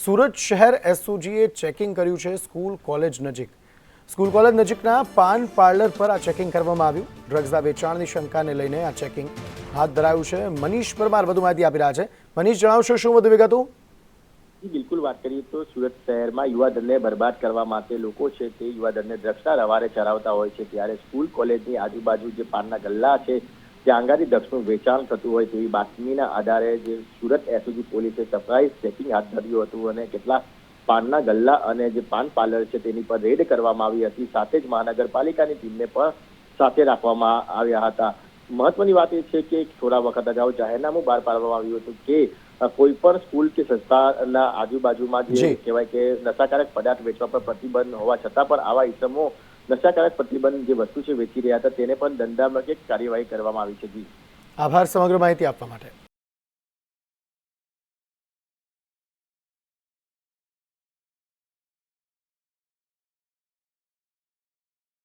સુરત શહેર એસઓજીએ ચેકિંગ કર્યું છે સ્કૂલ કોલેજ નજીક. સ્કૂલ કોલેજ નજીકના પાન પાર્લર પર આ ચેકિંગ કરવામાં આવ્યું. ડ્રગ્સના વેચાણની શંકાને લઈને આ ચેકિંગ હાથ ધરાયું છે. મનીષ પરમાર વધુ માહિતી આપી રહ્યા છે. મનીષ, જણાવશો શું વધુ વિગતો? બિલકુલ વાત કરીએ તો સુરત શહેરમાં યુવા દળને બરબાદ કરવા માટે લોકો છે તે યુવા દળને ડ્રગ્સના રવારે ચરાવતા હોય છે. ત્યારે સ્કૂલ કોલેજની આજુબાજુ જે પાનના ગલ્લા છે ત્યાં અંગારી ડ્રગ્સનું વેચાણ થતું હોય તેવી બાતમીના આધારે જે સુરત એસઓજી પોલીસે સરપ્રાઇઝ ચેકિંગ હાથ ધર્યું હતું અને કેટલાક પાનના ગલ્લા અને જે પાન પાર્લર છે તેની પર રેડ કરવામાં આવી હતી. સાથે જ મહાનગરપાલિકાની ટીમને પણ સાથે રાખવામાં આવ્યા હતા. મહત્વની વાત એ છે કે થોડા વખત અગાઉ જાહેરનામું બહાર પાડવામાં આવ્યું હતું કે કોઈ પણ સ્કૂલ કે સંસ્થાના આજુબાજુમાં જે કહેવાય કે નશાકારક પદાર્થ વેચવા પર પ્રતિબંધ હોવા છતાં પણ આવા ઇસમો નશાકારક પ્રતિબંધ જે વસ્તુ છે વેચી રહ્યા હતા, તેને પણ દંડાત્મક કાર્યવાહી કરવામાં આવી છે. જી. આભાર સમગ્ર માહિતી આપવા માટે.